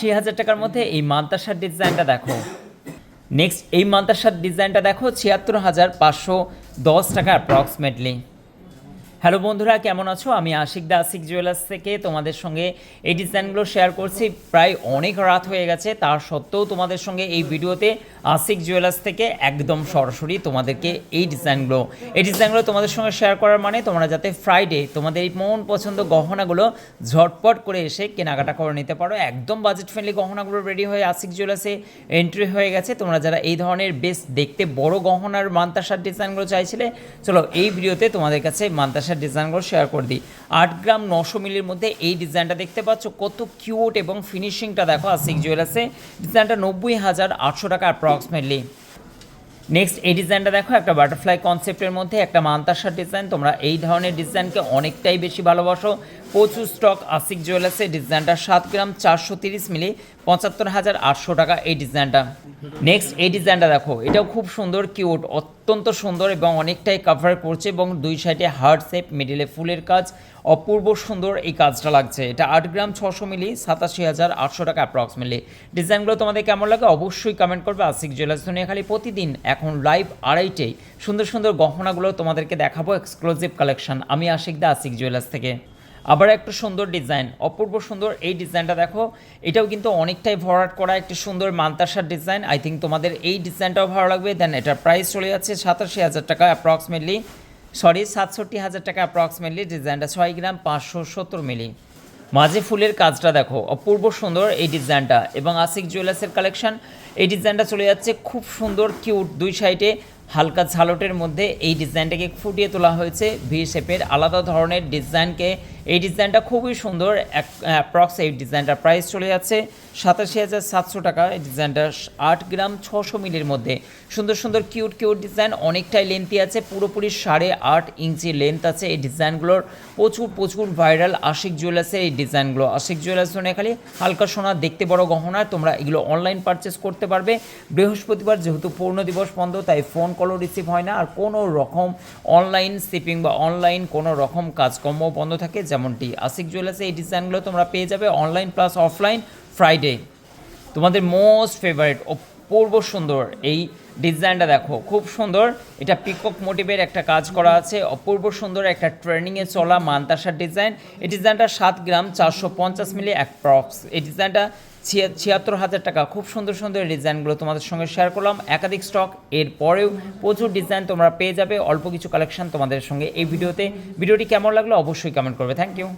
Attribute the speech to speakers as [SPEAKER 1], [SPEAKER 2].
[SPEAKER 1] আশি হাজার টাকার মধ্যে এই মান্তাসার ডিজাইনটা দেখো। নেক্সট এই মান্তাসার ডিজাইনটা দেখো ছিয়াত্তর হাজার পাঁচশো দশ টাকা অ্যাপ্রক্সিমেটলি হ্যালো বন্ধুরা, কেমন আছো? আমি আশিক দা, আশিক জুয়েলার্স থেকে তোমাদের সঙ্গে এই ডিজাইনগুলো শেয়ার করছি। প্রায় অনেক রাত হয়ে গেছে, তার সত্ত্বেও তোমাদের সঙ্গে এই ভিডিওতে আশিক জুয়েলার্স থেকে একদম সরাসরি তোমাদেরকে এই ডিজাইনগুলো এই ডিজাইনগুলো তোমাদের সঙ্গে শেয়ার করার মানে তোমরা যাতে ফ্রাইডে তোমাদের এই মন পছন্দ গহনাগুলো ঝটপট করে এসে কেনাকাটা করে নিতে পারো। একদম বাজেট ফ্রেন্ডলি গহনাগুলো রেডি হয়ে আশিক জুয়েলার্সে এন্ট্রি হয়ে গেছে। তোমরা যারা এই ধরনের বেশ দেখতে বড় গহনার মান্তাসার ডিজাইনগুলো চাইছিলে, চলো এই ভিডিওতে তোমাদের কাছে মান্তাসার ডিজাইনগুলো শেয়ার করে দিই। আট গ্রাম নশো মিলির মধ্যে এই ডিজাইনটা দেখতে পাচ্ছ, কত কিউট এবং ফিনিশিংটা দেখো আসিক জুয়েলার্সে ডিজাইনটা নব্বই হাজার আটশো টাকা অ্যাপ্রক্সিমেটলি নেক্সট এই ডিজাইনটা দেখো, একটা বাটারফ্লাই কনসেপ্টের মধ্যে, একটা মান্তাসার ডিজাইন। তোমরা এই ধরনের ডিজাইনকে অনেকটাই বেশি ভালোবাসো। প্রচুর স্টক আশিক জুয়েলার্সের ডিজাইনটা সাত গ্রাম চারশো তিরিশ মিলি পঁচাত্তর হাজার আটশো টাকা এই ডিজাইনটা নেক্সট এই ডিজাইনটা দেখো, এটাও খুব সুন্দর কিউট অত্যন্ত সুন্দর এবং অনেকটাই কাভার করছে এবং দুই সাইডে হার্ট শেপ মিডিলে ফুলের কাজ, অপূর্ব সুন্দর এই কাজটা লাগছে। এটা আট গ্রাম ছশো মিলি, সাতাশি হাজার আটশো টাকা অ্যাপ্রক্সিমেটলি ডিজাইনগুলো তোমাদের কেমন লাগে অবশ্যই কমেন্ট করবে আশিক জুয়েলার্স খালি প্রতিদিন এখন লাইভ আড়াইটেই সুন্দর সুন্দর গহনাগুলো তোমাদেরকে দেখাবো এক্সক্লুসিভ কালেকশন আমি আশিক দা আশিক জুয়েলার্স থেকে। আবার একটা সুন্দর ডিজাইন, অপূর্ব সুন্দর এই ডিজাইনটা দেখো। এটাও কিন্তু অনেকটাই ভরাট করা একটি সুন্দর মান্তাসার ডিজাইন। আই থিঙ্ক তোমাদের এই ডিজাইনটাও ভালো লাগবে। দেন এটার প্রাইস চলে যাচ্ছে সাতাশি হাজার টাকা অ্যাপ্রক্সিমেটলি সরি সাতষট্টি হাজার টাকা অ্যাপ্রক্সিমেটলি ডিজাইনটা, ছয় গ্রাম পাঁচশো সত্তর মিলি। মাঝে ফুলের কাজটা দেখো, অপূর্ব সুন্দর এই ডিজাইনটা। এবং আশিক জুয়েলার্সের কালেকশন এই ডিজাইনটা চলে যাচ্ছে খুব সুন্দর কিউট দুই সাইডে হালকা ঝালটের মধ্যে এই ডিজাইনটাকে ফুটিয়ে তোলা হয়েছে। ভি শেপের আলাদা ধরনের ডিজাইনকে। এই ডিজাইনটা খুবই সুন্দর। অ্যাপ্রক্স এই ডিজাইনটার প্রাইস চলে যাচ্ছে সাতাশি হাজার সাতশো টাকা। এই ডিজাইনটা আট গ্রাম ছশো মিলির মধ্যে। সুন্দর সুন্দর, কিউট কিউট ডিজাইন। অনেকটাই লেন্থি আছে। পুরোপুরি সাড়ে আট ইঞ্চি লেন্থ আছে। এই ডিজাইনগুলোর প্রচুর প্রচুর ভাইরাল আশিক জুয়েলার্সের এই ডিজাইনগুলো। আশিক জুয়েলার্স মানে খালি হালকা সোনা, দেখতে বড় গহনা। তোমরা এগুলো অনলাইন পারচেস করতে পারবে। বৃহস্পতিবার যেহেতু পূর্ণ দিবস বন্ধ, তাই ফোন কলও রিসিভ হয় না। আর কোনো রকম অনলাইন শিপিং বা অনলাইন কোনো রকম কাজকর্ম বন্ধ থাকে, যেমনটি আশিক জুয়েলার্সে এই ডিজাইনগুলো তোমরা পেয়ে যাবে অনলাইন প্লাস অফলাইন ফ্রাইডে তোমাদের মোস্ট ফেভারিট অপূর্ব সুন্দর এই ডিজাইনটা দেখো, খুব সুন্দর। এটা পিকক মোটিভের একটা কাজ করা আছে। অপূর্ব সুন্দর একটা ট্রেনিংয়ে চলা মান্তাসার ডিজাইন এই ডিজাইনটা সাত গ্রাম চারশো পঞ্চাশ মিলি এক অ্যাপ্রক্স এই ডিজাইনটা ছিয়াত্তর হাজার টাকা। খুব সুন্দর সুন্দর ডিজাইনগুলো তোমাদের সঙ্গে শেয়ার করলাম। একাধিক স্টক এর পরেও প্রচুর ডিজাইন তোমরা পেয়ে যাবে। অল্প কিছু কালেকশন তোমাদের সঙ্গে এই ভিডিওতে। ভিডিওটি কেমন লাগল অবশ্যই কমেন্ট করবে। Thank you